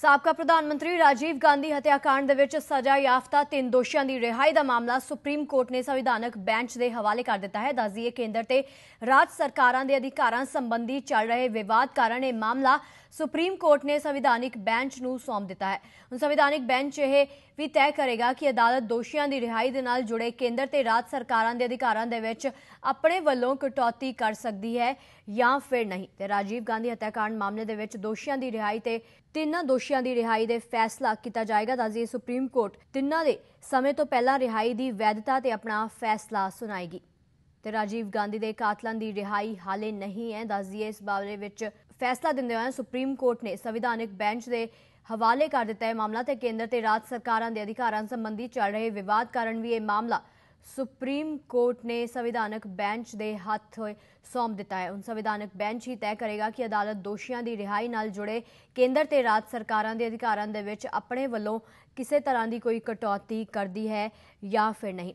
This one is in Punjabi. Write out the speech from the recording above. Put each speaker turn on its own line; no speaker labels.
ਸਾਬਕਾ ਪ੍ਰਧਾਨ ਮੰਤਰੀ ਰਾਜੀਵ ਗਾਂਧੀ ਹੱਤਿਆਕਾਂਡ ਦੇ ਵਿੱਚ ਸਜ਼ਾ ਯਾਫਤਾ ਤਿੰਨ ਦੋਸ਼ੀਆਂ ਦੀ ਰਿਹਾਈ ਦਾ ਮਾਮਲਾ ਸੁਪਰੀਮ ਕੋਰਟ ਨੇ ਸੰਵਿਧਾਨਕ ਬੈਂਚ ਦੇ ਹਵਾਲੇ ਕਰ ਦਿੱਤਾ ਹੈ। ਦੱਸਦੀਏ ਕੇਂਦਰ ਤੇ ਰਾਜ ਸਰਕਾਰਾਂ ਦੇ ਅਧਿਕਾਰਾਂ ਸੰਬੰਧੀ ਚੱਲ ਰਹੇ ਵਿਵਾਦ ਕਾਰਨ ਇਹ ਮਾਮਲਾ ਸੁਪਰੀਮ ਕੋਰਟ ਨੇ ਸੰਵਿਧਾਨਿਕ ਬੈਂਚ ਨੂੰ ਸੌਂਪ ਦਿੱਤਾ ਹੈ। ਹੁਣ ਸੰਵਿਧਾਨਿਕ ਬੈਂਚ ਇਹ ਵੀ ਤੈਅ ਕਰੇਗਾ ਕਿ ਅਦਾਲਤ ਦੋਸ਼ੀਆਂ ਦੀ ਰਿਹਾਈ ਦੇ ਨਾਲ ਜੁੜੇ ਕੇਂਦਰ ਤੇ ਰਾਜ ਸਰਕਾਰਾਂ ਦੇ ਅਧਿਕਾਰਾਂ ਦੇ ਵਿੱਚ ਆਪਣੇ ਵੱਲੋਂ ਕਟੌਤੀ ਕਰ ਸਕਦੀ ਹੈ ਜਾਂ ਫਿਰ ਨਹੀਂ। ਤੇ ਰਾਜੀਵ ਗਾਂਧੀ ਹੱਤਿਆਕਾਂਡ ਮਾਮਲੇ ਦੇ ਵਿੱਚ ਦੋਸ਼ੀਆਂ ਦੀ ਰਿਹਾਈ ਤੇ ਤਿੰਨਾਂ ਦੋਸ਼ੀਆਂ ਦੀ ਰਿਹਾਈ ਦੇ ਫੈਸਲਾ ਕੀਤਾ ਜਾਏਗਾ। ਦੱਸਦੀ ਸੁਪਰੀਮ ਕੋਰਟ ਤਿੰਨਾਂ ਦੇ ਸਮੇਂ ਤੋਂ ਪਹਿਲਾਂ ਰਿਹਾਈ ਦੀ ਵੈਧਤਾ ਤੇ ਆਪਣਾ ਫੈਸਲਾ ਸੁਣਾਏਗੀ। ਤੇ ਰਾਜੀਵ ਗਾਂਧੀ ਦੇ ਕਾਤਲਾਂ ਦੀ ਰਿਹਾਈ ਹਾਲੇ ਨਹੀਂ ਹੈ। ਦੱਸਦੀ ਇਸ ਬਾਰੇ ਵਿੱਚ ਫੈਸਲਾ ਦਿੰਦੇ ਹੋਏ ਸੁਪਰੀਮ ਕੋਰਟ ਨੇ ਸੰਵਿਧਾਨਕ ਬੈਂਚ ਦੇ ਹਵਾਲੇ ਕਰ ਦਿੱਤਾ ਹੈ ਮਾਮਲਾ ਤੇ ਕੇਂਦਰ ਤੇ ਰਾਜ ਸਰਕਾਰਾਂ ਦੇ ਅਧਿਕਾਰਾਂ ਸੰਬੰਧੀ ਚੱਲ ਰਹੇ ਵਿਵਾਦ ਕਾਰਨ ਵੀ ਇਹ ਮਾਮਲਾ ਸੁਪਰੀਮ ਕੋਰਟ ਨੇ ਸੰਵਿਧਾਨਕ ਬੈਂਚ ਦੇ ਹੱਥ ਸੌਂਪ ਦਿੱਤਾ ਹੈ। ਹੁਣ ਸੰਵਿਧਾਨਕ ਬੈਂਚ ਹੀ ਤੈਅ ਕਰੇਗਾ ਕਿ ਅਦਾਲਤ ਦੋਸ਼ੀਆਂ ਦੀ ਰਿਹਾਈ ਨਾਲ ਜੁੜੇ ਕੇਂਦਰ ਤੇ ਰਾਜ ਸਰਕਾਰਾਂ ਦੇ ਅਧਿਕਾਰਾਂ ਦੇ ਵਿੱਚ ਆਪਣੇ ਵੱਲੋਂ ਕਿਸੇ ਤਰ੍ਹਾਂ ਦੀ ਕੋਈ ਕਟੌਤੀ ਕਰਦੀ ਹੈ ਜਾਂ ਫਿਰ ਨਹੀਂ।